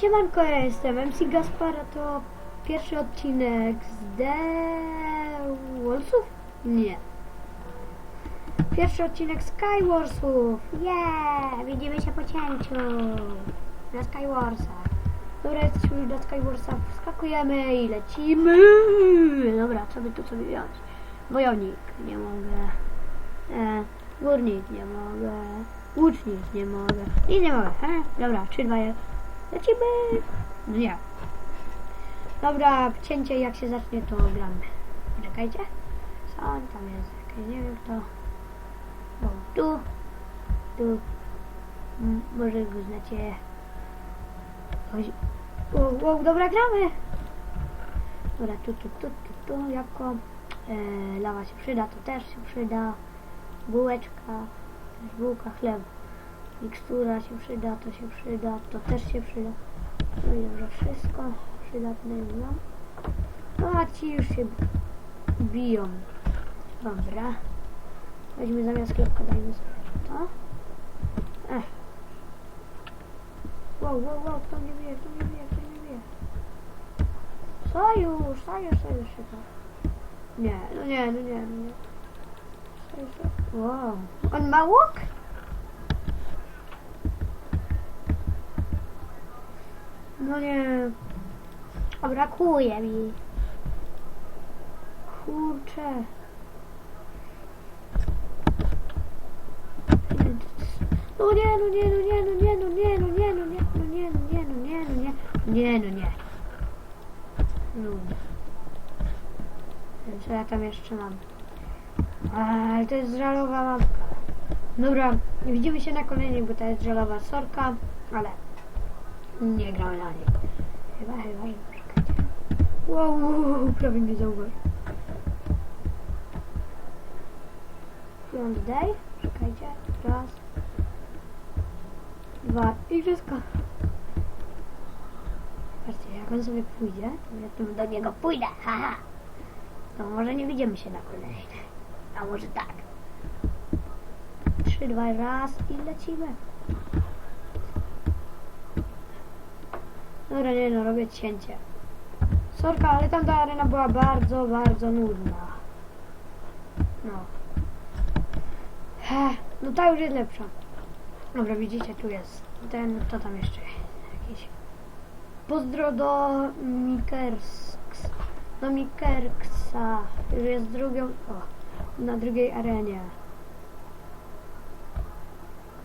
Siemanko, ja jestem MC Gaspara, to pierwszy odcinek z The Wolfsów? Nie. Pierwszy odcinek Skywarsów. Yeah! Widzimy się po cięciu. Na Skywarsach. Dobra, jesteśmy już na Skywarsach. Wskakujemy i lecimy. Dobra, co by tu sobie wziąć? Wojownik, nie mogę. E, górnik, nie mogę. Łucznik, nie mogę. Nic nie mogę. E, dobra, 3, 2, 1. Lecimy! No nie. Dobra, cięcie jak się zacznie to gramy. Czekajcie. Co on tam jest? Jakieś, nie wiem kto. O, tu. Tu. M- może go znacie. O, o, dobra, gramy! Dobra, tu, tu, tu, tu, tu, jako e, lawa się przyda, to też się przyda. Bułeczka, bułka, chleb. Mikstura się przyda, to się przyda, to też się przyda. No i wszystko przydatne mam. No a ci już się biją. Dobra. Weźmy zamiast klepka, dajmy sobie to. Ech. Wow, wow, wow, kto mnie bije, kto mnie bije, kto mnie bije. Sojusz, sojusz, sojusz się to. Nie, no nie, no nie, no nie. Sojusz. Wow. On ma łuk? No nie. A brakuje mi. Kurczę. No nie, no nie, no nie, no nie, no nie, no nie, no nie, no nie, no nie, no nie, no nie, nie, no nie. No. Co ja tam jeszcze mam? Ale to jest żalowa mapka. Dobra, widzimy się na kolejnej, bo to jest żalowa sorka, ale nie gram na niej. Chyba, chyba, czekajcie. Wow, prawie mnie zauważył. Front day, czekajcie, raz, dwa i wszystko. Patrzcie, jak on sobie pójdzie, to ja do niego pójdę, haha. To może nie widzimy się na kolejnej. A może tak. Trzy, dwa, raz i lecimy. Dobra, nie no, robię cięcie. Sorka, ale tam ta arena była bardzo, bardzo nudna. No. Ech, no ta już jest lepsza. Dobra, widzicie, tu jest ten, kto tam jeszcze? Jakiś. Pozdro do Mikers. Do Mikerksa. Już jest drugą. O, na drugiej arenie.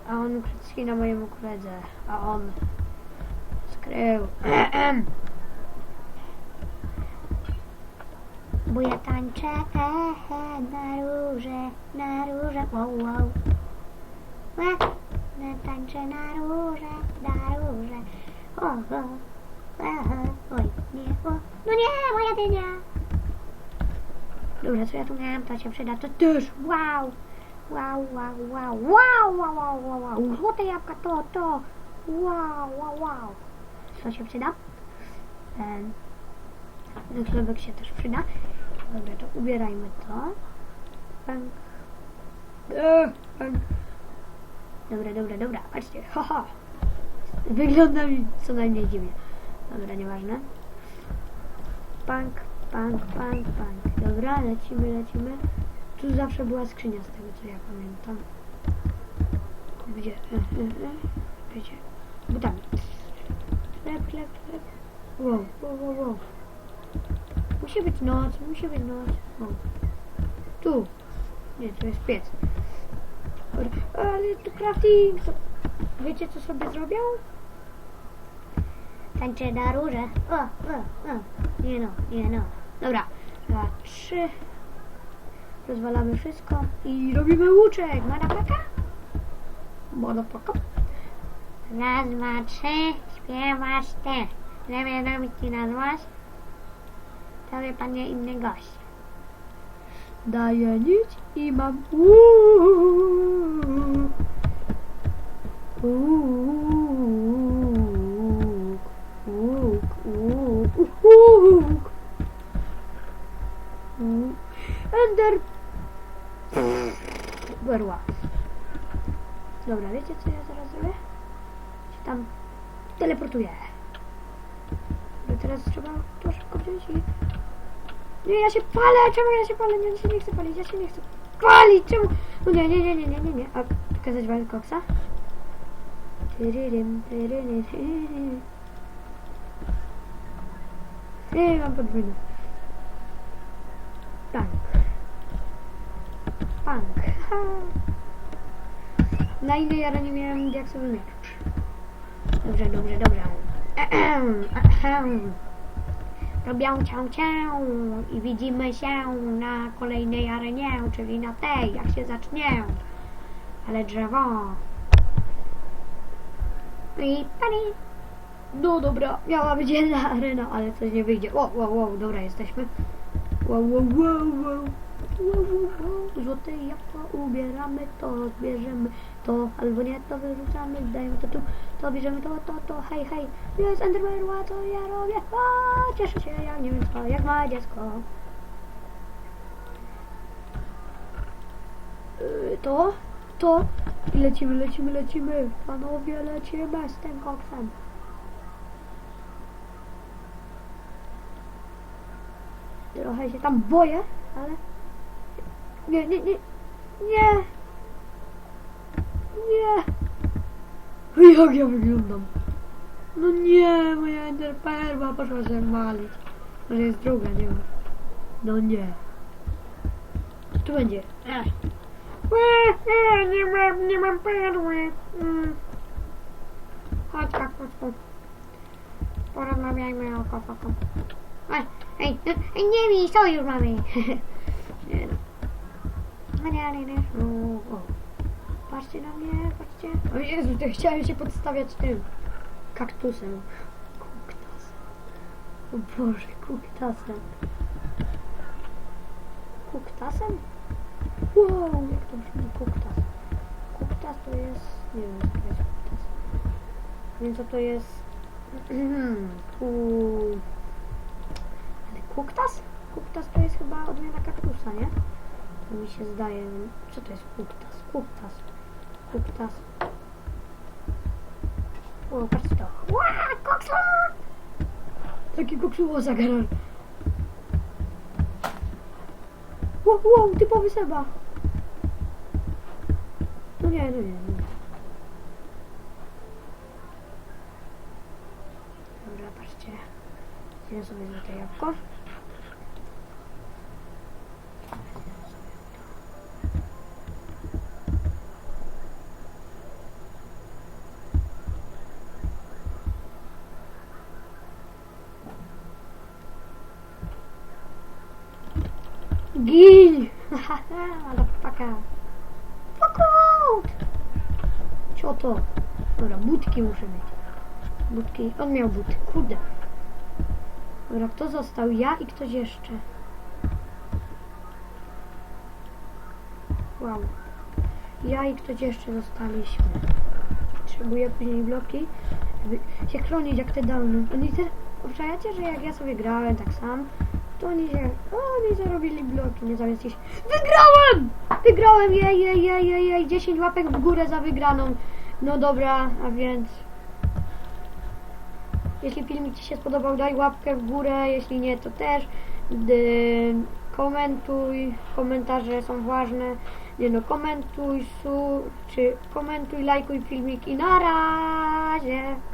A on ukradł na mojemu koledze. A on skrył. Bo ja tańczę na róże, na róże, wow, wow. E, Ja tańczę na róże, na róże, o, o, ehe, oj, nie, o, no nie, moja dynia. Dobra, co ja tu miałem, to się przyda, to też, wow. Wow, wow, wow, wow, wow, wow, wow, wow, złote jabłka, to, to, wow, wow, wow. Co się przyda? No chlebek się też przyda. Dobra, to ubierajmy to. Eee, pęk. Dobra, dobra, dobra, patrzcie, haha. Wygląda mi co najmniej dziwnie. Dobra, nieważne. Punk, punk, punk, punk. Dobra, lecimy, lecimy. Tu zawsze była skrzynia z tego co ja pamiętam. Gdzie? E, e, e. Chleb, chleb, chleb. Wow, wow, wow, wow. Musi być noc, musi być noc. O. Tu. Nie, to jest piec. Dobra, Ale tu crafting. Wiecie co sobie zrobią? Tańczę na róże. O, o, o. Nie no, nie no. Dobra. Dwa, trzy. Rozwalamy wszystko i robimy łuczek. Manapaka? Manapaka? Raz, dwa, trzy. Śpiewasz ty. Żeby robić ci na złość, to wie pan nie inny gość. Daję nić i mam łuk. Łuk, łuk, łuk, łuk. Ender. Berła. Dobra, wiecie co ja zaraz zrobię? Tam teleportuję. teraz trzeba to szybko wziąć i... Nie, ja się palę! Czemu ja się palę? Nie, ja się nie chcę palić, ja się nie chcę palić! Czemu? No nie, nie, nie, nie, nie, nie, nie. A pokazać wam koksa? Nie, mam podwójny. Punk. Ha. Na innej ja nie miałem diaksowy miecz. Dobrze, dobrze, dobrze. Robię cię cię i widzimy się na kolejnej arenie, czyli na tej, jak się zacznie. Ale drzewo. I pani. No dobra, miała być jedna arena, ale coś nie wyjdzie. O, wow, wow, dobra, jesteśmy. Wow, wow, wow, wow. Złote jabłko ubieramy to, bierzemy to, albo nie, to wyrzucamy, dajemy to tu, to bierzemy to, to, to, hej, hej. Jest Enderperła, co ja robię? A, cieszę się, jak nie wiem co, jak małe dziecko. Yy, To, to, i lecimy, lecimy, lecimy. Panowie, lecimy z tym koksem. Trochę się tam boję, ale... Nie, nie, nie, nie! Nie! Jak ja wyglądam? No nie, moja enderperma poszła się malić. Może jest druga, nie ma. No nie. Tu będzie? Ech. Ech, ech, Nie mam, nie mam perły. Mm. Chodź, kapuszku. Porozmawiajmy o kofoku. Ej, ej, no, ej, nie mi, co już mamy? nie No nie, nie, nie. O, o. Patrzcie na mnie, patrzcie. O Jezu, to chciałem się podstawiać tym kaktusem. Kuktasem. O Boże, kuktasem. Kuktasem? Wow, jak to brzmi kuktas. Kuktas to jest... Nie wiem, co to jest kuktas. Nie co to jest... Ku... Ale kuktas? Kuktas to jest chyba odmiana kaktusa, nie? To mi się zdaje. Co to jest kuktas? Kuktas. Kuktas. O, to. Ła, koksu! Taki koksuło zagarał. Wow, wow, typowy Seba. No nie, no nie, no nie. Dobra, patrzcie. Zjem sobie złote jabłko. Gin! Paka. Fuck out! Co to? Dobra, budki muszę mieć. Budki. On miał buty. Kurde. Dobra, kto został? Ja i ktoś jeszcze. Wow. Ja i ktoś jeszcze zostaliśmy. Potrzebuję później bloki, żeby się chronić jak te downy. Oni też, obczajacie, że jak ja sobie grałem tak sam, to oni się, oni zarobili bloki, nie zamiast iść. Wygrałem! Wygrałem, jej, jej, jej, jej, jej, 10 łapek w górę za wygraną. No dobra, a więc... Jeśli filmik Ci się spodobał, daj łapkę w górę, jeśli nie, to też. Dy, komentuj, komentarze są ważne. Nie no, komentuj, su, czy komentuj, lajkuj filmik i na razie.